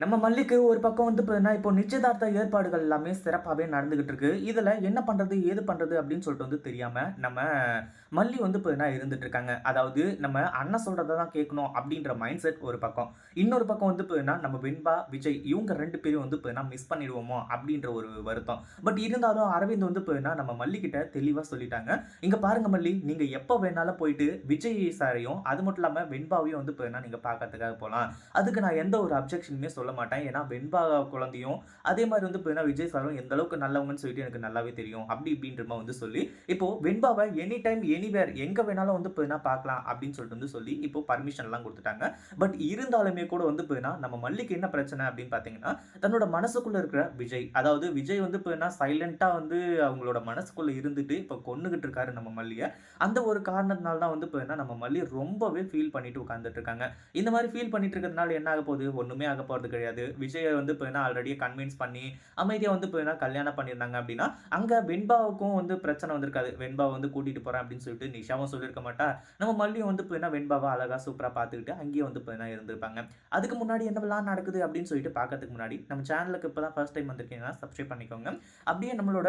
நம்ம மல்லிக்கு ஒரு பக்கம் வந்து பார்த்தீங்கன்னா, இப்போ நிச்சயதார்த்த ஏற்பாடுகள் எல்லாமே சிறப்பாகவே நடந்துகிட்டு இருக்கு. இதில் என்ன பண்ணுறது ஏது பண்ணுறது அப்படின்னு சொல்லிட்டு வந்து தெரியாமல் நம்ம மல்லி வந்து பார்த்தீங்கன்னா இருந்துட்டு இருக்காங்க. அதாவது நம்ம அண்ணன் சொல்கிறத தான் கேட்கணும் அப்படின்ற மைண்ட் செட் ஒரு பக்கம். இன்னொரு பக்கம் வந்து பார்த்தீங்கன்னா, நம்ம வெண்பா, விஜய் இவங்க ரெண்டு பேரும் வந்து பார்த்தீங்கன்னா மிஸ் பண்ணிடுவோமோ அப்படின்ற ஒரு வருத்தம். பட் இருந்தாலும் அரவிந்த் வந்து பார்த்தீங்கன்னா, நம்ம மல்லிக்கிட்ட தெளிவாக சொல்லிட்டாங்க. இங்கே பாருங்க மல்லி, நீங்கள் எப்போ வேணாலும் போயிட்டு விஜய் சாரையும், அது மட்டும் இல்லாமல் வெண்பாவையும் வந்து பார்த்தீங்கன்னா நீங்கள் பார்க்கறதுக்காக போகலாம் அதுக்கு நான் எந்த ஒரு அப்ஜெக்ஷனுமே சொல்ல மாட்டேன். ஏன்னா வெண்பா குழந்தையும், அதே மாதிரி வந்து பார்த்தீங்கன்னா விஜய் சாரும் எந்த அளவுக்கு நல்லவங்கன்னு சொல்லிட்டு எனக்கு நல்லாவே தெரியும்." அப்படி இப்படின்ற மாதிரி வந்து சொல்லி, இப்போ வெண்பாவை எனி டைம், எனிவேர் எங்க வேணாலும் வந்து பார்த்தீங்கன்னா பார்க்கலாம் அப்படின்னு சொல்லிட்டு வந்து சொல்லி, இப்போ பர்மிஷன்லாம் கொடுத்துட்டாங்க பட் இருந்தாலுமே கூட வந்து பார்த்தீங்கன்னா, நம்ம மல்லிக்கு என்ன பிரச்சனை அப்படின்னு பார்த்தீங்கன்னா, தன்னோட மனசுக்குள்ள இருக்கிற விஜய், அதாவது விஜய் வந்து பார்த்தீங்கன்னா சைலன்ட்டா வந்து அவங்களோட மனசுக்குள்ள இருந்துட்டு, இப்போ கொண்டுகிட்டு இருக்காரு நம்ம மல்லியை அந்த ஒரு காரணத்தினால தான் வந்து பார்த்தீங்கன்னா, நம்ம மல்லி ரொம்பவே ஃபீல் பண்ணிட்டு உட்காந்துட்டு இருக்காங்க. இந்த மாதிரி ஃபீல் பண்ணிட்டு இருக்கிறதுனால என்ன ஆக போகுது? ஒன்றுமே ஆக போறது கிடையாது. விஜயை வந்து பார்த்தீங்கன்னா ஆல்ரெடி கன்வின்ஸ் பண்ணி, அமைதியாக வந்து பார்த்தீங்கன்னா கல்யாணம் பண்ணியிருந்தாங்க அப்படின்னா, அங்கே வெண்பாவுக்கும் வந்து பிரச்சனை வந்திருக்காது. வெண்பாவை வந்து கூட்டிகிட்டு போறேன் அப்படின்னு சொல்லிட்டு நிஷாவும் சொல்லியிருக்க மாட்டா. நம்ம மல்லியும் வந்து பார்த்தீங்கன்னா வெண்பாவை அழகாக சூப்பராக பார்த்துக்கிட்டு அங்கேயே வந்து பார்த்தீங்கன்னா இருந்திருப்பாங்க. அதுக்கு முன்னாடி என்னவெல்லாம் நடக்குது அப்படின்னு சொல்லிட்டு பார்க்கறதுக்கு முன்னாடி, நம்ம சேனலுக்கு இப்போ தான் ஃபர்ஸ்ட் டைம் வந்திருக்கீங்கன்னா சப்ஸ்கிரைப் பண்ணிக்கோங்க. அப்படியே நம்மளோட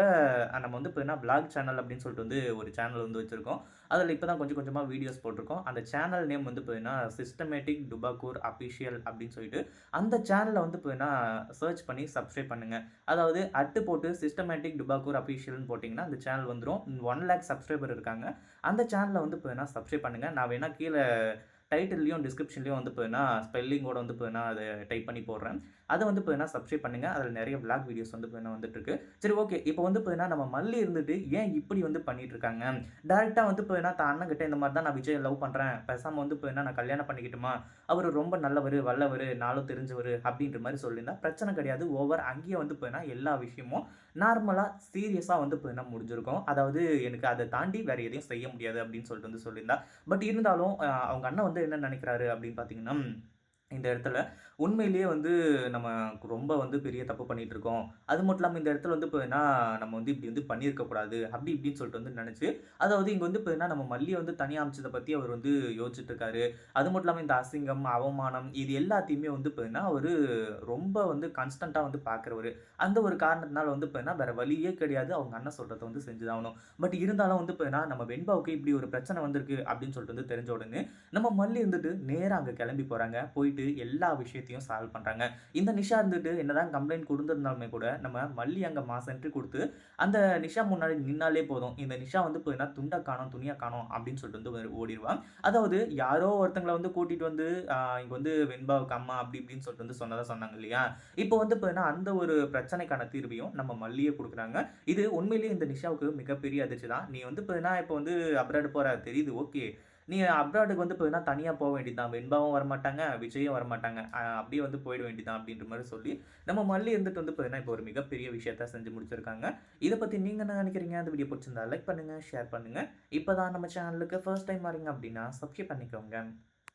நம்ம வந்து பார்த்தீங்கன்னா பிளாக் சேனல் அப்படின்னு சொல்லிட்டு வந்து ஒரு சேனல் வந்து வச்சிருக்கோம். அதில் இப்போ தான் கொஞ்சம் கொஞ்சமாக வீடியோஸ் போட்டிருக்கோம். அந்த சேனல் நேம் வந்து பார்த்தீங்கன்னா, சிஸ்டமேட்டிக் டுபாக்கூர் அஃபிஷியல் அப்படின்னு சொல்லிட்டு, அந்த சேனல் வந்து பார்த்தீங்கன்னா சர்ச் பண்ணி சப்ஸ்கிரைப் பண்ணுங்கள் அதாவது அட்டு போட்டு சிஸ்டமேட்டிக் டுபாக்கூர் அஃபிஷியல்னு போட்டிங்கன்னா அந்த சேனல் வந்துடும் ஒன் லேக் சப்ஸ்கிரைபர் இருக்காங்க. அந்த சேனலில் வந்து பார்த்தீங்கன்னா சப்ஸ்கிரைப் பண்ணுங்கள் நான் வேணால் கீழே டைட்டில்லையும் டிஸ்கிரிப்ஷன்லையும் வந்து பார்த்தீங்கன்னா ஸ்பெல்லிங்கோட வந்து பார்த்தீங்கன்னா அதை டைப் பண்ணி போடுறேன். அதை வந்து பார்த்தீங்கன்னா சப்ஸ்கிரைப் பண்ணுங்கள் அதில் நிறைய விளாக் வீடியோஸ் வந்து பார்த்தீங்கன்னா வந்துட்டுருக்கு. சரி ஓகே. இப்போ வந்து பார்த்தீங்கன்னா நம்ம மல்லி இருந்துட்டு ஏன் இப்படி வந்து பண்ணிட்டு இருக்காங்க? டேரெக்டாக வந்து பார்த்தீங்கன்னா தான் அண்ணன்கிட்ட இந்த மாதிரி தான் நான் விஜய் லவ் பண்ணுறேன் பேசாமல் வந்து பார்த்தீங்கன்னா நான் கல்யாணம் பண்ணிக்கிட்டுமா அவர் ரொம்ப நல்லவர் வல்லவர் நாளும் தெரிஞ்சவர் அப்படின்ற மாதிரி சொல்லியிருந்தா பிரச்சனை கிடையாது. ஓவர் அங்கேயே வந்து பார்த்தீங்கன்னா எல்லா விஷயமும் நார்மலாக சீரியஸாக வந்து பார்த்தீங்கன்னா முடிஞ்சிருக்கும். அதாவது எனக்கு அதை தாண்டி வேறு எதையும் செய்ய முடியாது அப்படின்னு சொல்லிட்டு வந்து சொல்லியிருந்தா. பட் இருந்தாலும் அவங்க அண்ணன் வந்து என்ன நினைக்கிறாரு அப்படின்னு பார்த்தீங்கன்னா, இந்த இடத்துல உண்மையிலேயே வந்து நம்ம ரொம்ப வந்து பெரிய தப்பு பண்ணிகிட்டு இருக்கோம். அது மட்டும் இல்லாமல் இந்த இடத்துல வந்து இப்போ என்ன நம்ம வந்து இப்படி வந்து பண்ணியிருக்கக்கூடாது அப்படி இப்படின்னு சொல்லிட்டு வந்து நினச்சி அதாவது இங்கே வந்து இப்போ என்ன நம்ம மல்லியை வந்து தனியாக அமைச்சதை பற்றி அவர் வந்து யோசிச்சுட்டு இருக்காரு. அது மட்டும் இல்லாமல் இந்த அசிங்கம், அவமானம் இது எல்லாத்தையுமே வந்து பார்த்தீங்கன்னா, அவர் ரொம்ப வந்து கான்ஸ்டன்ட்டா வந்து பார்க்குறவர் அந்த ஒரு காரணத்தினால வந்து இப்போ என்ன வேறு வழியே கிடையாது. அவங்க அண்ணன் சொல்கிறத வந்து செஞ்சு தான் ஆகணும். பட் இருந்தாலும் வந்து பார்த்தீங்கன்னா, நம்ம வெண்பாவுக்கு இப்படி ஒரு பிரச்சனை வந்திருக்கு அப்படின்னு சொல்லிட்டு வந்து தெரிஞ்ச உடனே, நம்ம மல்லி இருந்துட்டு நேராக அங்கே கிளம்பி போகிறாங்க போயிட்டு எல்லா விஷயத்தையும் சால்வ் பண்ணுறாங்க இந்த நிஷா இருந்துட்டு என்னதான் கம்ப்ளைண்ட் கொடுத்துருந்தாலுமே கூட, நம்ம மல்லி அங்கே மாசன்ட்டு கொடுத்து அந்த நிஷா முன்னாடி நின்னாலே போதும். இந்த நிஷா வந்து இப்போ என்ன துண்டை காணோம், துணிய காணோம் அப்படின்னு சொல்லிட்டு வந்து ஓடிடுவான் அதாவது யாரோ ஒருத்தங்களை வந்து கூட்டிட்டு வந்து இங்கே இங்க வந்து வெண்பாவுக்கு அம்மா அப்படி இப்படின்னு சொல்லிட்டு வந்து சொன்னதாக சொன்னாங்க இல்லையா? இப்போ வந்து பார்த்தீங்கன்னா, அந்த ஒரு பிரச்சனைக்கான தீர்வையும் நம்ம மல்லியே கொடுக்குறாங்க இது உண்மையிலேயே இந்த நிஷாவுக்கு மிகப்பெரிய அதிர்ச்சி தான். நீ வந்து பார்த்தீங்கன்னா, இப்போ வந்து அப்ராட் போற தெரியுது ஓகே. நீ அப்ராடுக்கு வந்து பார்த்தீங்கன்னா, தனியாக போக வேண்டியது தான். வெண்பாவும் வரமாட்டாங்க, விஜயும் வரமாட்டாங்க. அப்படியே வந்து போயிட வேண்டியதான் அப்படின்ற மாதிரி சொல்லி, நம்ம மல்லி இருந்துட்டு வந்து பார்த்தீங்கன்னா, இப்போ ஒரு மிகப்பெரிய விஷயத்த செஞ்சு முடிச்சிருக்காங்க. இதை பற்றி நீங்கள் என்ன நினைக்கிறீங்க? அந்த வீடியோ பிடிச்சிருந்தா லைக் பண்ணுங்கள் ஷேர் பண்ணுங்கள் இப்போ தான் நம்ம சேனலுக்கு ஃபர்ஸ்ட் டைம் வரீங்க அப்படின்னா சப்ஸ்கிரைப் பண்ணிக்கோங்க.